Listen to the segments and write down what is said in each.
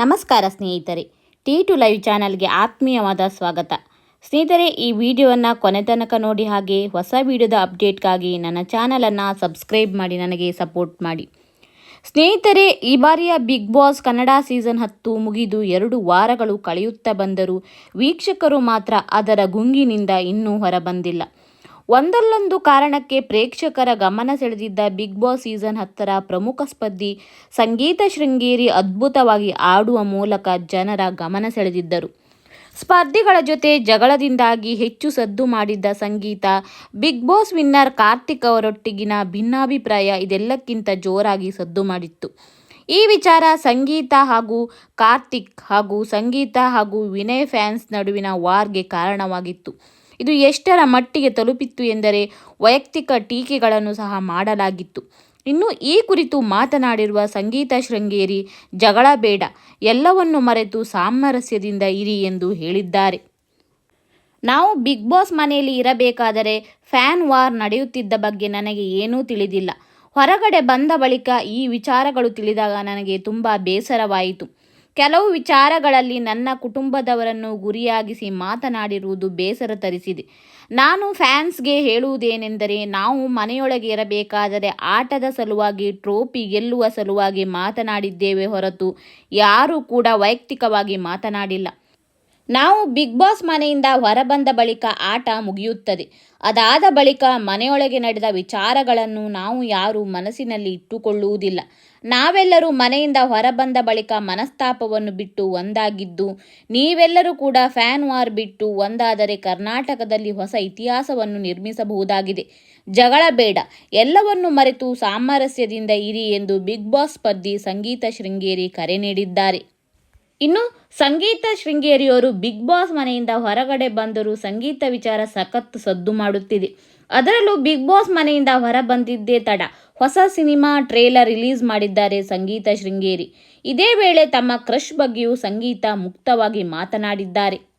ನಮಸ್ಕಾರ ಸ್ನೇಹಿತರೆ. T to live ಚಾನಲ್ಗೆ ಆತ್ಮೀಯವಾದ ಸ್ವಾಗತ. ಸ್ನೇಹಿತರೆ, ಈ ವಿಡಿಯೋವನ್ನು ಕೊನೆ ತನಕ ನೋಡಿ ಹಾಗೆ ಹೊಸ ವಿಡಿಯೋದ ಅಪ್ಡೇಟ್ಗಾಗಿ ನನ್ನ ಚಾನಲನ್ನು ಸಬ್ಸ್ಕ್ರೈಬ್ ಮಾಡಿ, ನನಗೆ ಸಪೋರ್ಟ್ ಮಾಡಿ. ಸ್ನೇಹಿತರೆ, ಈ ಬಾರಿಯ ಬಿಗ್ ಬಾಸ್ ಕನ್ನಡ ಸೀಸನ್ ಹತ್ತು ಮುಗಿದು ಎರಡು ವಾರಗಳು ಕಳೆಯುತ್ತಾ ಬಂದರೂ ವೀಕ್ಷಕರು ಮಾತ್ರ ಅದರ ಗುಂಗಿನಿಂದ ಇನ್ನೂ ಹೊರಬಂದಿಲ್ಲ. ಒಂದಲ್ಲೊಂದು ಕಾರಣಕ್ಕೆ ಪ್ರೇಕ್ಷಕರ ಗಮನ ಸೆಳೆದಿದ್ದ ಬಿಗ್ ಬಾಸ್ ಸೀಸನ್ ಹತ್ತರ ಪ್ರಮುಖ ಸ್ಪರ್ಧಿ ಸಂಗೀತ ಶೃಂಗೇರಿ ಅದ್ಭುತವಾಗಿ ಆಡುವ ಮೂಲಕ ಜನರ ಗಮನ ಸೆಳೆದಿದ್ದರು. ಸ್ಪರ್ಧಿಗಳ ಜೊತೆ ಜಗಳದಿಂದಾಗಿ ಹೆಚ್ಚು ಸದ್ದು ಮಾಡಿದ್ದ Sangeetha, Bigg Boss winner Karthik ಅವರೊಟ್ಟಿಗಿನ ಭಿನ್ನಾಭಿಪ್ರಾಯ ಇದೆಲ್ಲಕ್ಕಿಂತ ಜೋರಾಗಿ ಸದ್ದು ಮಾಡಿತ್ತು. ಈ ವಿಚಾರ ಸಂಗೀತ ಹಾಗೂ ಕಾರ್ತಿಕ್ ಹಾಗೂ ಸಂಗೀತ ಹಾಗೂ ವಿನಯ್ ಫ್ಯಾನ್ಸ್ ನಡುವಿನ ವಾರ್ಗೆ ಕಾರಣವಾಗಿತ್ತು. ಇದು ಎಷ್ಟರ ಮಟ್ಟಿಗೆ ತಲುಪಿತ್ತು ಎಂದರೆ ವೈಯಕ್ತಿಕ ಟೀಕೆಗಳನ್ನು ಸಹ ಮಾಡಲಾಗಿತ್ತು. ಇನ್ನು ಈ ಕುರಿತು ಮಾತನಾಡಿರುವ ಸಂಗೀತ ಶೃಂಗೇರಿ ಜಗಳ ಬೇಡ, ಎಲ್ಲವನ್ನು ಮರೆತು ಸಾಮರಸ್ಯದಿಂದ ಇರಿ ಎಂದು ಹೇಳಿದ್ದಾರೆ. ನಾವು ಬಿಗ್ ಬಾಸ್ ಮನೆಯಲ್ಲಿ ಇರಬೇಕಾದರೆ ಫ್ಯಾನ್ ವಾರ್ ನಡೆಯುತ್ತಿದ್ದ ಬಗ್ಗೆ ನನಗೆ ಏನೂ ತಿಳಿದಿಲ್ಲ. ಹೊರಗಡೆ ಬಂದ ಬಳಿಕ ಈ ವಿಚಾರಗಳು ತಿಳಿದಾಗ ನನಗೆ ತುಂಬ ಬೇಸರವಾಯಿತು. ಕೆಲವು ವಿಚಾರಗಳಲ್ಲಿ ನನ್ನ ಕುಟುಂಬದವರನ್ನು ಗುರಿಯಾಗಿಸಿ ಮಾತನಾಡಿರುವುದು ಬೇಸರ ತರಿಸಿದೆ. ನಾನು ಫ್ಯಾನ್ಸ್ಗೆ ಹೇಳುವುದೇನೆಂದರೆ, ನಾವು ಮನೆಯೊಳಗೆ ಇರಬೇಕಾದರೆ ಆಟದ ಸಲುವಾಗಿ, ಟ್ರೋಫಿ ಗೆಲ್ಲುವ ಸಲುವಾಗಿ ಮಾತನಾಡಿದ್ದೇವೆ ಹೊರತು ಯಾರೂ ಕೂಡ ವೈಯಕ್ತಿಕವಾಗಿ ಮಾತನಾಡಿಲ್ಲ. ನಾವು ಬಿಗ್ ಬಾಸ್ ಮನೆಯಿಂದ ಹೊರಬಂದ ಬಳಿಕ ಆಟ ಮುಗಿಯುತ್ತದೆ. ಅದಾದ ಬಳಿಕ ಮನೆಯೊಳಗೆ ನಡೆದ ವಿಚಾರಗಳನ್ನು ನಾವು ಯಾರೂ ಮನಸ್ಸಿನಲ್ಲಿ ಇಟ್ಟುಕೊಳ್ಳುವುದಿಲ್ಲ. ನಾವೆಲ್ಲರೂ ಮನೆಯಿಂದ ಹೊರಬಂದ ಬಳಿಕ ಮನಸ್ತಾಪವನ್ನು ಬಿಟ್ಟು ಒಂದಾಗಿದ್ದು, ನೀವೆಲ್ಲರೂ ಕೂಡ ಫ್ಯಾನ್ ವಾರ್ ಬಿಟ್ಟು ಒಂದಾದರೆ ಕರ್ನಾಟಕದಲ್ಲಿ ಹೊಸ ಇತಿಹಾಸವನ್ನು ನಿರ್ಮಿಸಬಹುದಾಗಿದೆ. ಜಗಳ ಬೇಡ. ಎಲ್ಲವನ್ನು ಮರೆತು ಸಾಮರಸ್ಯದಿಂದ ಇರಿ ಎಂದು ಬಿಗ್ ಬಾಸ್ ಸ್ಪರ್ಧಿ ಸಂಗೀತ ಶೃಂಗೇರಿ ಕರೆ ನೀಡಿದ್ದಾರೆ. ಇನ್ನು ಸಂಗೀತ ಶೃಂಗೇರಿಯವರು ಬಿಗ್ ಬಾಸ್ ಮನೆಯಿಂದ ಹೊರಗಡೆ ಬಂದರೂ ಸಂಗೀತ ವಿಚಾರ ಸಖತ್ತು ಸದ್ದು ಮಾಡುತ್ತಿದೆ. ಅದರಲ್ಲೂ ಬಿಗ್ ಬಾಸ್ ಮನೆಯಿಂದ ಹೊರ ಬಂದಿದ್ದೇ ತಡ. ಹೊಸ ಸಿನಿಮಾ ಟ್ರೇಲರ್ ರಿಲೀಸ್ ಮಾಡಿದ್ದಾರೆ ಸಂಗೀತ ಶೃಂಗೇರಿ. ಇದೇ ವೇಳೆ ತಮ್ಮ ಕ್ರಶ್ ಬಗ್ಗೆಯೂ ಸಂಗೀತ ಮುಕ್ತವಾಗಿ ಮಾತನಾಡಿದ್ದಾರೆ.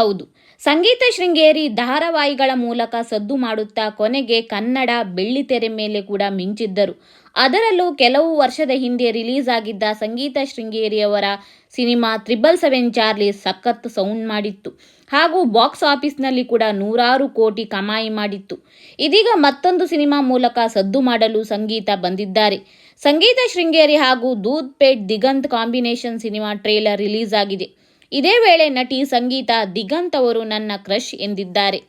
ಹೌದು. ಸಂಗೀತ ಶೃಂಗೇರಿ ಧಾರಾವಾಹಿಗಳ ಮೂಲಕ ಸದ್ದು ಮಾಡುತ್ತಾ ಕೊನೆಗೆ ಕನ್ನಡ ಬೆಳ್ಳಿತೆರೆ ಮೇಲೆ ಕೂಡ ಮಿಂಚಿದ್ದರು. ಅದರಲ್ಲೂ ಕೆಲವು ವರ್ಷದ ಹಿಂದೆ ರಿಲೀಸ್ ಆಗಿದ್ದ ಸಂಗೀತ ಶೃಂಗೇರಿಯವರ ಸಿನಿಮಾ ತ್ರಿಬಲ್ ಸೆವೆನ್ ಚಾರ್ಲಿ ಸಖತ್ ಸೌಂಡ್ ಮಾಡಿತ್ತು. ಹಾಗೂ ಬಾಕ್ಸ್ ಆಫೀಸ್ನಲ್ಲಿ ಕೂಡ ನೂರಾರು ಕೋಟಿ ಕಮಾಯಿ ಮಾಡಿತ್ತು. ಇದೀಗ ಮತ್ತೊಂದು ಸಿನಿಮಾ ಮೂಲಕ ಸದ್ದು ಮಾಡಲು ಸಂಗೀತ ಬಂದಿದ್ದಾರೆ. ಸಂಗೀತ ಶೃಂಗೇರಿ ಹಾಗೂ Doodh Peda Diganth combination cinema trailer release ಆಗಿದೆ. ಇದೇ ವೇಳೆ ನಟಿ ಸಂಗೀತ ದಿಗಂತ್ ಅವರು ನನ್ನ ಕ್ರಶ್ ಎಂದಿದ್ದಾರೆ.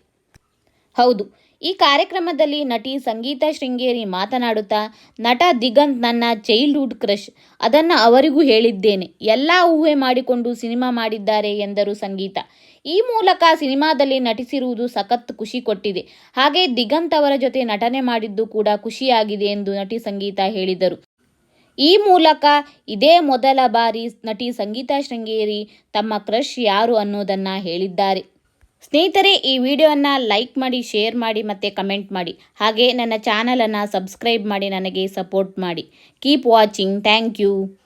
ಹೌದು, ಈ ಕಾರ್ಯಕ್ರಮದಲ್ಲಿ ನಟಿ ಸಂಗೀತ ಶೃಂಗೇರಿ ಮಾತನಾಡುತ್ತಾ, ನಟ ದಿಗಂತ್ ನನ್ನ ಚೈಲ್ಡ್ಹುಡ್ ಕ್ರಶ್ ಅದನ್ನು ಅವರಿಗೂ ಹೇಳಿದ್ದೇನೆ. ಎಲ್ಲ ಊಹೆ ಮಾಡಿಕೊಂಡು ಸಿನಿಮಾ ಮಾಡಿದ್ದಾರೆ ಎಂದರು ಸಂಗೀತ. ಈ ಮೂಲಕ ಸಿನಿಮಾದಲ್ಲಿ ನಟಿಸಿರುವುದು ಸಖತ್ ಖುಷಿ ಕೊಟ್ಟಿದೆ. ಹಾಗೆ ದಿಗಂತ್ ಅವರ ಜೊತೆ ನಟನೆ ಮಾಡಿದ್ದು ಕೂಡ ಖುಷಿಯಾಗಿದೆ ಎಂದು ನಟಿ ಸಂಗೀತ ಹೇಳಿದರು. ಈ ಮೂಲಕ ಇದೇ ಮೊದಲ ಬಾರಿ ನಟಿ ಸಂಗೀತಾ ಶೃಂಗೇರಿ ತಮ್ಮ ಕ್ರಶ್ ಯಾರು ಅನ್ನೋದನ್ನು ಹೇಳಿದ್ದಾರೆ. ಸ್ನೇಹಿತರೆ, ಈ ವಿಡಿಯೋವನ್ನು ಲೈಕ್ ಮಾಡಿ, ಶೇರ್ ಮಾಡಿ ಮತ್ತು ಕಮೆಂಟ್ ಮಾಡಿ. ಹಾಗೆ ನನ್ನ ಚಾನಲನ್ನು ಸಬ್ಸ್ಕ್ರೈಬ್ ಮಾಡಿ, ನನಗೆ ಸಪೋರ್ಟ್ ಮಾಡಿ. Keep watching. Thank you.